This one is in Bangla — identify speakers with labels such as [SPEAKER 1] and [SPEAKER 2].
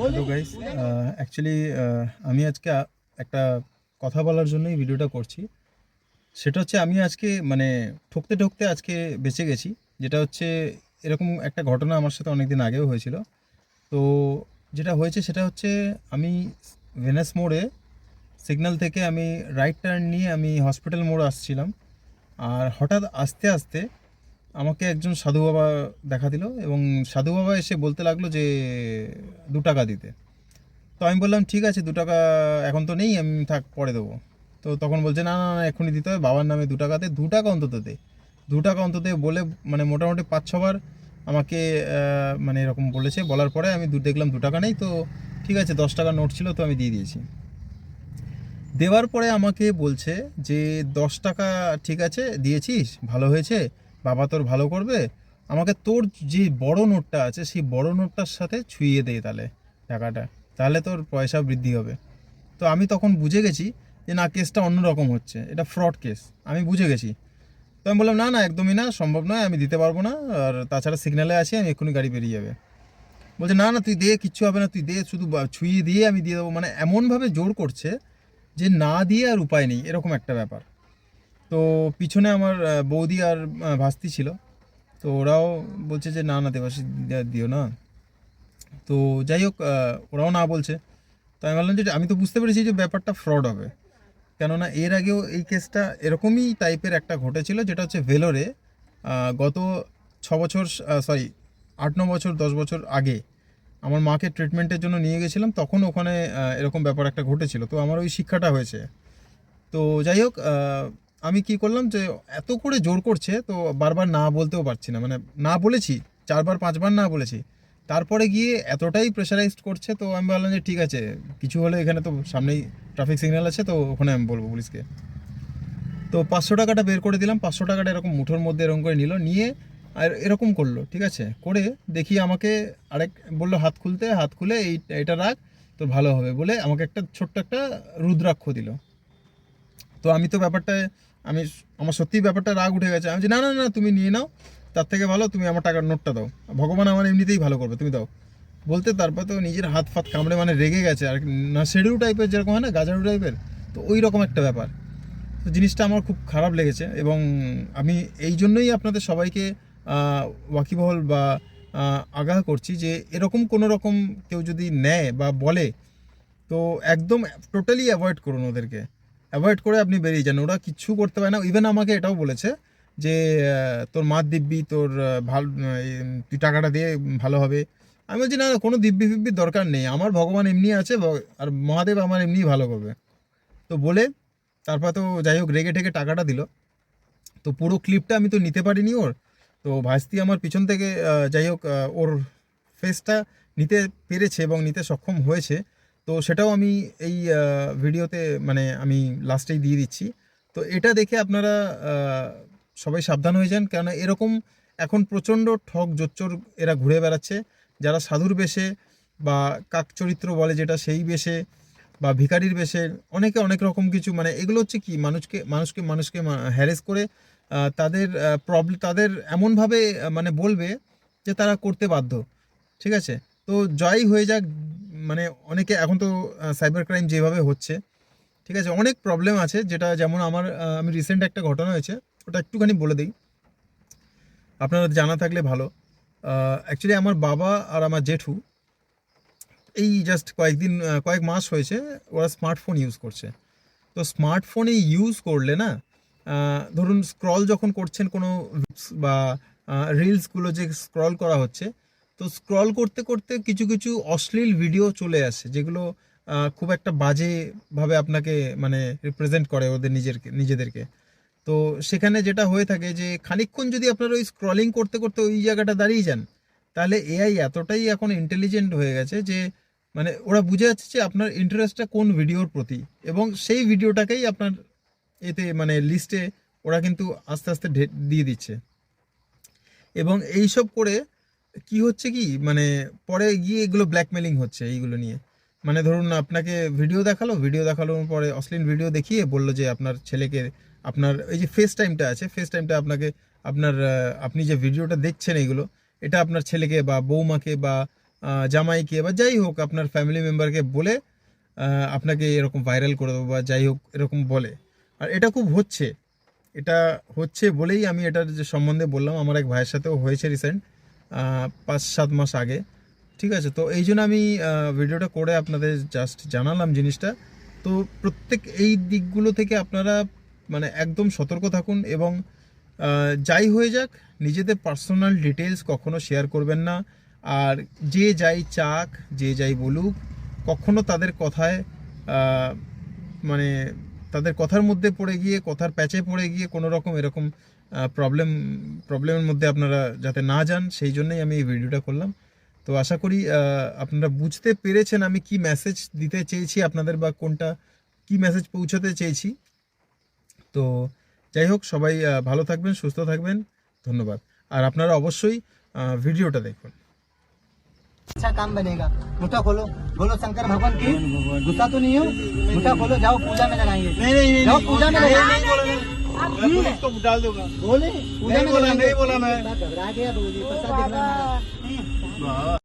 [SPEAKER 1] হ্যালো গাইস অ্যাকচুয়ালি আমি আজকে একটা কথা বলার জন্যই ভিডিওটা করছি। সেটা হচ্ছে আমি আজকে মানে ঠকতে ঠকতে আজকে বেঁচে গেছি। যেটা হচ্ছে এরকম একটা ঘটনা আমার সাথে অনেক দিন আগেও হয়েছিল। তো যেটা হয়েছে সেটা হচ্ছে আমি ভেনাস মোড়ে সিগন্যাল থেকে আমি রাইট টার্ন নিয়ে আমি হসপিটাল মোড় আসছিলাম। আর হঠাৎ আস্তে আস্তে আমাকে একজন সাধু বাবা দেখা দিল এবং সাধু বাবা এসে বলতে লাগল যে, দু টাকা দিতে। তো আমি বললাম, ঠিক আছে, দু টাকা এখন তো নেই, আমি থাক, পরে দেবো। তো তখন বলছে, না না না এখনই দিতে হবে, বাবার নামে দু টাকাতে দু টাকা অন্তত দে। দু টাকা অন্তত বলে মানে মোটামুটি পাঁচ ছবার আমাকে মানে এরকম বলেছে। বলার পরে আমি দু, দেখলাম দু টাকা নেই, তো ঠিক আছে, দশ টাকা নোট ছিল, তো আমি দিয়ে দিয়েছি। দেওয়ার পরে আমাকে বলছে যে, দশ টাকা ঠিক আছে, দিয়েছিস, ভালো হয়েছে বাবা তোর ভালো করবে? আমাকে তোর যে বড় নোটটা আছে, সেই বড় নোটটার সাথে ছুঁয়ে দে তাহলে টাকাটা। তাহলে তোর পয়সা বৃদ্ধি হবে। তো আমি তখন বুঝে গেছি যে না, কেসটা অন্যরকম হচ্ছে। এটা ফ্রড কেস। আমি বুঝে গেছি। তো আমি বললাম, না না, একদমই না, সম্ভব নয়, আমি দিতে পারব না। আর তাছাড়া সিগন্যালে আছি, আমি এক্ষুনি গাড়ি বেরিয়ে যাবে। বলছে, না না, তুই দে, কিচ্ছু হবে না, তুই দে, শুধু ছুঁয়ে দিয়ে আমি দিয়ে দেবো। মানে এমনভাবে জোর করছে যে না দিয়ে আর উপায় নেই, এরকম একটা ব্যাপার। তো পিছনে আমার বৌদি আর ভাস্তি ছিল। তো ওরাও বলছে যে, না না দেবাশিস দি- দিও না। তো যাই হোক ওরাও না বলছে। তো আমি বললাম যে, আমি তো বুঝতে পেরেছি যে ব্যাপারটা ফ্রড হবে। কেননা এর আগেও এই কেসটা এরকমই টাইপের একটা ঘটেছিল, যেটা হচ্ছে ভেলোরে গত ছ বছর সরি আট, ন বছর, দশ বছর আগে আমার মাকে ট্রিটমেন্টের জন্য নিয়ে গেছিলাম, তখন ওখানে এরকম ব্যাপার একটা ঘটেছিল। তো আমার ওই শিক্ষাটা হয়েছে। তো যাই হোক আমি কি করলাম যে এত করে জোর করছে, তো বারবার না বলতেও পারছি না। মানে না বলেছি, চারবার, পাঁচবার না বলেছি। তারপরে গিয়ে এতটাই প্রেশারাইজড করছে, তো আমি বললাম যে ঠিক আছে, কিছু হলে এখানে তো সামনেই ট্রাফিক সিগন্যাল আছে, তো ওখানে আমি বলব পুলিশকে। তো পাঁচশো টাকাটা বের করে দিলাম, পাঁচশো টাকাটা এরকম মুঠোর মধ্যে এরকম করে নিল, নিয়ে আর এরকম করল, ঠিক আছে? করে দেখি আমাকে আরেক বলল, হাত খুলতে, হাত খুলে এই, এটা রাখ, তো ভালো হবে। বলে আমাকে একটা ছোট্ট একটা রুদ্রাক্ষ দিল। তো আমি তো ব্যাপারটা আমি আমার সত্যিই ব্যাপারটা রাগ উঠে গেছে। আমি না না না, তুমি নিয়ে নাও। তার থেকে ভালো তুমি আমার টাকার নোটটা দাও। ভগবান আমার এমনিতেই ভালো করবে, তুমি দাও। বলতে তারপর তো নিজের হাত ফাত কামড়ে মানে রেগে গেছে। আর না সেডু টাইপের যেরকম হয় না গাজারু টাইপের তো ওই রকম একটা ব্যাপার। তো জিনিসটা আমার খুব খারাপ লেগেছে এবং আমি এই জন্যই আপনাদের সবাইকে ওয়াকিবহল বা আগাহ করছি যে এরকম কোনো রকম কেউ যদি নেয় বা বলে, তো একদম টোটালি অ্যাভয়েড করুন ওদেরকে। অ্যাভয়েড করে আপনি বেরিয়ে যান। ওরা কিচ্ছু করতে পারে না। ইভেন আমাকে এটাও বলেছে যে তোর মা দিব্যি, তোর ভালো তুই টাকাটা দিয়ে ভালো হবে। আমি বলছি, না কোনো দিব্যি ফিব্যির দরকার নেই। আমার ভগবান এমনি আছে আর মহাদেব আমার এমনিই ভালো করবে। তো বলে, তারপর তো যাই হোক, রেগে ঠেগে টাকাটা দিল। তো পুরো ক্লিপটা আমি তো নিতে পারিনি ওর। তো ভাস্তি আমার পিছন থেকে যাই হোক ওর ফেসটা নিতে পেরেছে এবং নিতে সক্ষম হয়েছে। তো সেটাও আমি এই ভিডিওতে মানে আমি লাস্টেই দিয়ে দিচ্ছি। তো এটা দেখে আপনারা সবাই সাবধান হয়ে যান। কেননা এরকম এখন প্রচণ্ড ঠক জোচ্চোর এরা ঘুরে বেড়াচ্ছে। যারা সাধুর বেশে বা কাক চরিত্র বলে যেটা, সেই বেশে বা ভিখারির বেশে, অনেকে অনেক রকম কিছু মানে এগুলো হচ্ছে কি, মানুষকে মানুষকে মানুষকে হ্যারেস করে তাদের প্রবলেম তাদের এমনভাবে মানে বলবে যে তারা করতে বাধ্য। ঠিক আছে? তো জয় হয়ে যাক মানে অনেকে এখন তো সাইবার ক্রাইম যেভাবে হচ্ছে, ঠিক আছে, অনেক প্রবলেম আছে, যেটা যেমন আমার আমি রিসেন্ট একটা ঘটনা হয়েছে, ওটা একটুখানি বলে দিই। আপনারা জানা থাকলে ভালো। অ্যাকচুয়ালি আমার বাবা আর আমার জেঠু, এই জাস্ট কয়েকদিন কয়েক মাস হয়েছে, ওরা স্মার্টফোন ইউজ করছে। তো স্মার্টফোনে ইউজ করলে না ধরুন স্ক্রল যখন করছেন কোনো, বা রিলসগুলো যে স্ক্রল করা হচ্ছে তো স্ক্রল করতে করতে কিছু কিছু অশ্লীল ভিডিও চলে আসে, যেগুলো খুব একটা বাজেভাবে আপনাকে মানে রিপ্রেজেন্ট করে ওদের নিজের নিজেদেরকে। তো সেখানে যেটা হয়ে থাকে যে, খানিকক্ষণ যদি আপনারা ওই স্ক্রলিং করতে করতে ওই জায়গাটা দাঁড়িয়ে যান, তাহলে এআই এতটাই এখন ইন্টেলিজেন্ট হয়ে গেছে যে মানে ওরা বুঝে যাচ্ছে যে আপনার ইন্টারেস্টটা কোন ভিডিওর প্রতি। এবং সেই ভিডিওটাকেই আপনার এতে মানে লিস্টে ওরা কিন্তু আস্তে আস্তে দিয়ে দিচ্ছে। এবং এইসব করে কি হচ্ছে কি? মানে পরে গিয়ে এগুলো ব্ল্যাকমেলিং হচ্ছে এইগুলো নিয়ে। মানে ধরুন আপনাকে ভিডিও দেখাল ভিডিও দেখানোর পরে অশ্লীল ভিডিও দেখিয়ে বলল যে আপনার ছেলেকে, আপনার এই যে ফেস টাইমটা আছে ফেস টাইমটা আপনাকে, আপনার আপনি যে ভিডিওটা দেখছেন এইগুলো, এটা আপনার ছেলেকে বা বৌমাকে বা জামাইকে বা যাই হোক আপনার ফ্যামিলি মেম্বারকে বলে আপনাকে এরকম ভাইরাল করে দেবো বা যাই হোক এরকম বলে। আর এটা খুব হচ্ছে। এটা হচ্ছে বলেই আমি এটার যে সম্বন্ধে বললাম। আমার এক ভাইয়ের সাথেও হয়েছে রিসেন্ট পাঁচ সাত মাস আগে। ঠিক আছে? তো এই জন্য আমি ভিডিওটা করে আপনাদের জাস্ট জানালাম জিনিসটা। তো প্রত্যেক এই দিকগুলো থেকে আপনারা মানে একদম সতর্ক থাকুন এবং যাই হয়ে যাক, নিজেদের পার্সোনাল ডিটেলস কখনো শেয়ার করবেন না। আর যে যাই চাক, যে যাই বলুক, কখনো তাদের কথায় মানে তাদের কথার মধ্যে পড়ে গিয়ে, কথার প্যাচে পড়ে গিয়ে কোনো রকম এরকম প্রবলেম প্রবলেমের মধ্যে আপনারা যাতে না যান সেই জন্যই আমি এই ভিডিওটা করলাম তো আশা করি আহ, আপনারা বুঝতে পেরেছেন আমি কি মেসেজ দিতে চেয়েছি আপনাদের বা কোনটা কি মেসেজ পৌঁছাতে চেয়েছি তো যাই হোক সবাই আহ, ভালো থাকবেন সুস্থ থাকবেন ধন্যবাদ আর আপনারা অবশ্যই আহ, ভিডিওটা দেখুন
[SPEAKER 2] अच्छा काम बनेगा मुठा खोलो बोलो शंकर भगवान की गुस्सा तो नहीं हो मुठा खोलो जाओ पूजा में लगाएंगे
[SPEAKER 3] नहीं नहीं नहीं
[SPEAKER 2] जाओ
[SPEAKER 3] नहीं,
[SPEAKER 2] पूजा में
[SPEAKER 3] नहीं,
[SPEAKER 2] लगाएंगे
[SPEAKER 3] नहीं बोला मैंने। मैं डाल दूँगा।
[SPEAKER 2] बोले
[SPEAKER 3] नहीं बोला नहीं बोला मैं।
[SPEAKER 2] घबरा गया